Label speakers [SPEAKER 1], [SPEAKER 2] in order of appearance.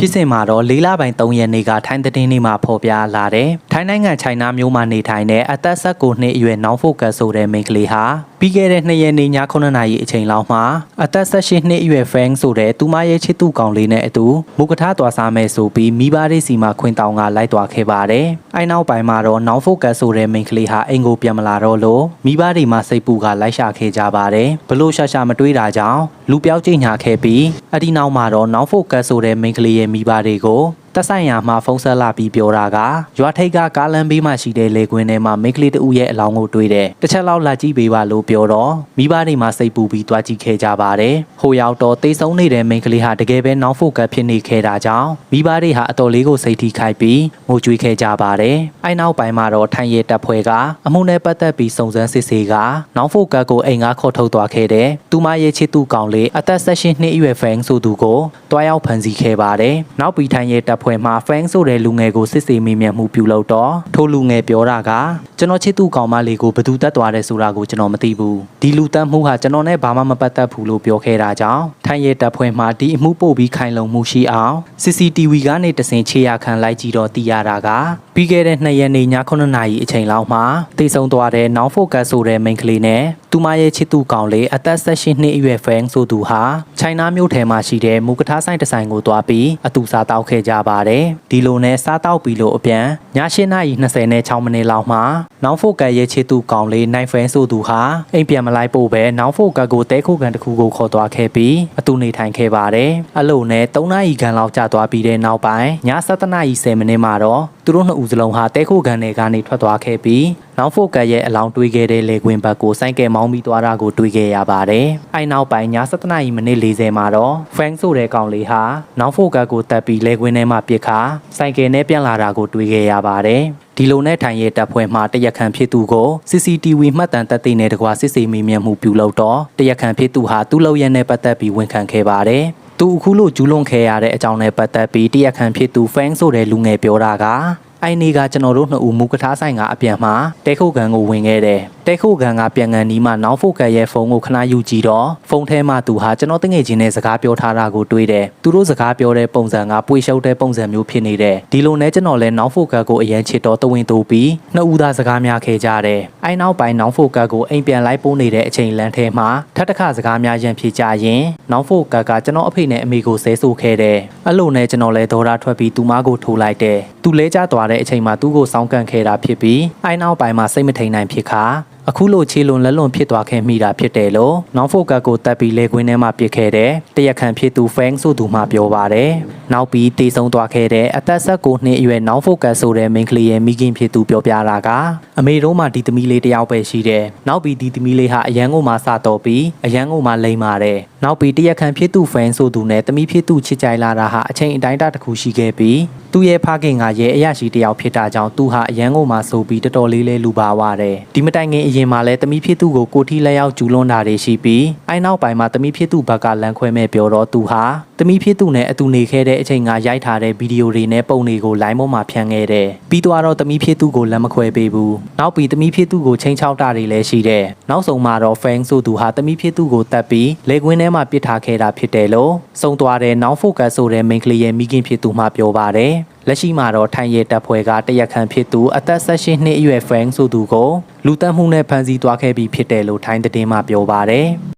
[SPEAKER 1] ဖြစ်စဉ်မှာတော့လေးလပိုင်း3ရက်နေ့ကထိုင်းသတင်းတွေမှာဖော်ပြလာတယ်။ထိုင်းနိုင်ငံချိုင်နာမြို့မှာနေထိုင်တဲ့အသက်19နှစ်အရွယ်နောင်ဖိုကတ်ဆိုတဲ့မိန်းကလေးဟာပြီးခဲ့တဲ့2ရက်နေ့ည9နာရီအချိန်လောက်မှာအသက်18နှစ်အရွယ်ဖန်ဆိုတဲ့သူမရဲ့ချစ်သူကောင်လေးနဲ့အတူမုကထားသွားစားမယ်ဆိုပြီးမိဘတွေစီမှာခွင်တောင်ကလိုက်သွားခဲ့ပါတယ်။အဲနောက်ပိုင်းမှာတော့နောင်ဖိုကတ်ဆိုတဲ့မိန်းကလေးဟာအိမ်ကိုပြန်မလာတော့လို့မိဘတွေမှာစိတ်ပူကလိုက်ရှာခဲ့ကြပါတယ်။ဘလို့ရှာရှာမတွေးတာကြောင့်လူပြောက်ကျိညာခဲ့ပြီးအဒီနောက်မှာတော့နောင်ဖိုကတ်ဆိုတဲ့မိန်းကလေးရဲ့မိဘတွေကို တက်ဆိုင်ရာမှာဖုန်းဆက်လာပြီးပြောတာကရွာထိပ်ကကားလမ်းဘေးမှာရှိတဲ့လေကွင်းထဲမှာမိန်းကလေးတဦးရဲ့အလောင်းကိုတွေ့တယ်။တစ်ချက်လောက်လာကြည့်ပေးပါလို့ပြောတော့မိဘတွေမှာစိတ်ပူပြီးတွားကြည့်ခဲ့ကြပါတယ်။ဟိုရောက်တော့တေးဆုံးနေတဲ့မိန်းကလေးဟာတကယ်ပဲနောက်ဖို့ကပ်ဖြစ်နေခဲ့တာကြောင့်မိဘတွေဟာအတော်လေးကိုစိတ်ထိခိုက်ပြီးငိုကြွေးခဲ့ကြပါတယ်။အဲနောက်ပိုင်းမှာတော့ထိုင်ရဲတပ်ဖွဲ့ကအမှုနဲ့ပတ်သက်ပြီးစုံစမ်းစစ်ဆေးကနောက်ဖို့ကပ်ကိုအိမ်ကခေါ်ထုတ်သွားခဲ့တဲ့သူမရဲ့ချစ်သူကောင်လေးအသက်16နှစ်အရွယ်ဖန်ဆိုသူကိုတွားရောက်ဖမ်းဆီးခဲ့ပါတယ်။နောက်ပြီးထိုင်ရဲတပ်ဖွဲ့မှဖန်ဆိုတဲ့လူငယ်ကိုစစ်ဆေးမေးမြန်းမှုပြုလုပ်တော့ထိုလူငယ်ပြောတာကကျွန်တော်ချစ်သူကောင်မလေးကိုဘယ်သူတက်သွားတယ်ဆိုတာကိုကျွန်တော်မသိဘူး။ဒီလူတက်မှုဟာကျွန်တော်နဲ့ဘာမှမပတ်သက်ဘူးလို့ပြောခဲ့တာကြောင့်ထိုင်ရဲတပ်ဖွဲ့မှဒီအမှုပို့ပြီးခိုင်လုံမှုရှိအောင် CCTV ကနေတဆင်ချေရခံလိုက်ကြည့်တော့သိရတာက ပြီးခဲ့တဲ့2ရက်နေ့ည9နာရီအချိန်လောက်မှာတည်ဆုံသွားတဲ့ Non Focus ဆိုတဲ့ main ကလေးနဲ့သူမရဲ့ချစ်သူကောင်လေးအသက်16နှစ်အရွယ် fan ဆိုသူဟာချိုင်နာမြို့ထဲမှာရှိတဲ့မူကထားဆိုင်တစ်ဆိုင်ကိုတွားပြီးအတူစားတောက်ခဲ့ကြပါတယ်ဒီလိုနဲ့စားတောက်ပြီးလို့အပြန်ည8နာရီ20နဲ့6မိနစ်လောက်မှာ Non Focus ရဲ့ချစ်သူကောင်လေး Night Fan ဆိုသူဟာအိမ်ပြန်မလိုက်ဖို့ပဲ Non Focus ကိုတဲခုကန်တစ်ခုကိုခေါ်သွားခဲ့ပြီးအတူနေထိုင်ခဲ့ပါတယ်အလို့နဲ့3နာရီခန့်လောက်ကြာသွားပြီးတဲ့နောက်ပိုင်းည7နာရီ10မိနစ်မှာတော့သူတို့နှစ်ဦးစလုံးဟာတဲခုကန်တွေကနေထွက်သွားခဲ့ပြီးနောက်ဖိုကတ်ရဲ့အလောင်းတွေးခဲ့တဲ့လေကွင်းဘက်ကိုစိုင်းကဲမောင်းပြီးသွားတာကိုတွေးခဲ့ရပါတယ်။အဲနောက်ပိုင်းည7နာရီမိနစ်40မှာတော့ဖန်ဆိုတဲ့ကောင်လေးဟာနောက်ဖိုကတ်ကိုတက်ပြီးလေကွင်းထဲမှာပြစ်ခါစိုင်းကဲနဲ့ပြန်လာတာကိုတွေးခဲ့ရပါတယ်။ဒီလိုနဲ့ထိုင်ရဲတပ်ဖွဲ့မှတရက်ခံဖြစ်သူကို CCTV မှတ်တမ်းတပ်သိတဲ့တကွာစစ်ဆေးမေးမြန်းမှုပြုလုပ်တော့တရက်ခံဖြစ်သူဟာသူ့လောက်ရက်နဲ့ပတ်သက်ပြီးဝန်ခံခဲ့ပါတယ်။သူအခုလိုကျူးလွန်ခဲ့ရတဲ့အကြောင်းနဲ့ပတ်သက်ပြီးတရက်ခံဖြစ်သူဖန်ဆိုတဲ့လူငယ်ပြောတာက အိုင်နေကကျွန်တော်တို့နှစ်ဦးမူကထားဆိုင်ကအပြန်မှာတဲခုတ်ကန်ကိုဝင်ခဲ့တယ် တဲခုတ်ကန်ကပြန်ကန်နီးမှနောက်ဖို့ကတ်ရဲ့ဖုန်းကိုခဏယူကြည့်တော့ဖုန်းထဲမှာသူဟာကျွန်တော်တငယ်ချင်းနဲ့စကားပြောထားတာကိုတွေးတယ်သူတို့စကားပြောတဲ့ပုံစံကပွေရှုပ်တဲ့ပုံစံမျိုးဖြစ်နေတယ်ဒီလိုနဲ့ကျွန်တော်လည်းနောက်ဖို့ကတ်ကိုအရန်ချစ်တော့တဝင်းတူပြီးနှစ်ဦးသားစကားများခဲ့ကြတယ်အိုင်နောက်ပိုင်းနောက်ဖို့ကတ်ကိုအိမ်ပြန်လိုက်ပို့နေတဲ့အချိန်လမ်းထဲမှာထပ်တစ်ခါစကားများရန်ဖြစ်ကြရင်နောက်ဖို့ကတ်ကကျွန်တော်အဖေနဲ့အမေကိုဆဲဆိုခဲ့တယ်အဲ့လိုနဲ့ကျွန်တော်လည်းဒေါ်လာထွက်ပြီးသူမကိုထိုးလိုက်တယ်သူလဲကျသွားတဲ့အချိန်မှာသူ့ကိုစောင်းကန်ခဲ့တာဖြစ်ပြီးအိုင်နောက်ပိုင်းမှာစိတ်မထိန်နိုင်ဖြစ်ခါ အခုလိုခြေလွန်လက်လွန်ဖြစ်သွားခဲ့မိတာဖြစ်တယ်လို့နောက်ဖိုကတ်ကိုတက်ပြီးလေကွင်းထဲမှာပစ်ခဲ့တဲ့တရက်ခံဖြစ်သူဖန်ဆိုသူမှပြောပါတယ်။နောက်ပြီးတေဆုံးသွားခဲ့တဲ့အသက်16နှစ်အရွယ်နောက်ဖိုကတ်ဆိုတဲ့မိန်းကလေးရဲ့မိခင်ဖြစ်သူပြောပြတာကအမေတို့မှဒီသမီးလေးတယောက်ပဲရှိတယ်။နောက်ပြီးဒီသမီးလေးဟာအရန်ကိုမှစတော့ပြီးအရန်ကိုမှလိမ့်ပါတယ်။နောက်ပြီးတရက်ခံဖြစ်သူဖန်ဆိုသူနဲ့သမီးဖြစ်သူချစ်ကြိုက်လာတာဟာအချိန်အတိုင်းအတာတစ်ခုရှိခဲ့ပြီးသူ့ရဲ့ဖခင်ကရဲ့အရာရှိတယောက်ဖြစ်တာကြောင့်သူဟာအရန်ကိုမှဆိုပြီးတော်တော်လေးလေးလူပါဝတယ်။ဒီမတိုင်ခင်အရင်မှာလည်းသမီးဖြစ်သူကိုကိုထီလက်ရောက်ကျူးလွန်တာတွေရှိပြီးအဲနောက်ပိုင်းမှာသမီးဖြစ်သူဘက်ကလမ်းခွဲမဲ့ပြောတော့သူဟာသမီးဖြစ်သူနဲ့အတူနေခဲ့တဲ့အချိန်ကရိုက်ထားတဲ့ဗီဒီယိုတွေနဲ့ပုံတွေကိုလိုင်းပေါ်မှာဖြန့်ခဲ့တယ်။ပြီးတော့သမီးဖြစ်သူကိုလက်မခွဲပေးဘူး။နောက်ပြီးသမီးဖြစ်သူကိုချိန်ချောက်တာတွေလည်းရှိတယ်။နောက်ဆုံးမှာတော့ဖန်ဆိုသူဟာသမီးဖြစ်သူကိုတတ်ပြီးလေကွင်းထဲမှာပစ်ထားခဲ့တာဖြစ်တယ်လို့စုံသွားတဲ့နောက်ဖိုကတ်ဆိုတဲ့မိန်းကလေးရဲ့မိခင်ဖြစ်သူမှပြောပါတယ်။လက်ရှိမှာတော့ထိုင်ရဲတပ်ဖွဲ့ကတရက်ခံဖြစ်သူအသက်16နှစ်အရွယ်ဖန်ဆိုသူကိုလူတက်မှုနဲ့ဖမ်းဆီးသွားခဲ့ပြီးဖြစ်တယ်လို့ထိုင်းသတင်းမှပြောပါတယ်။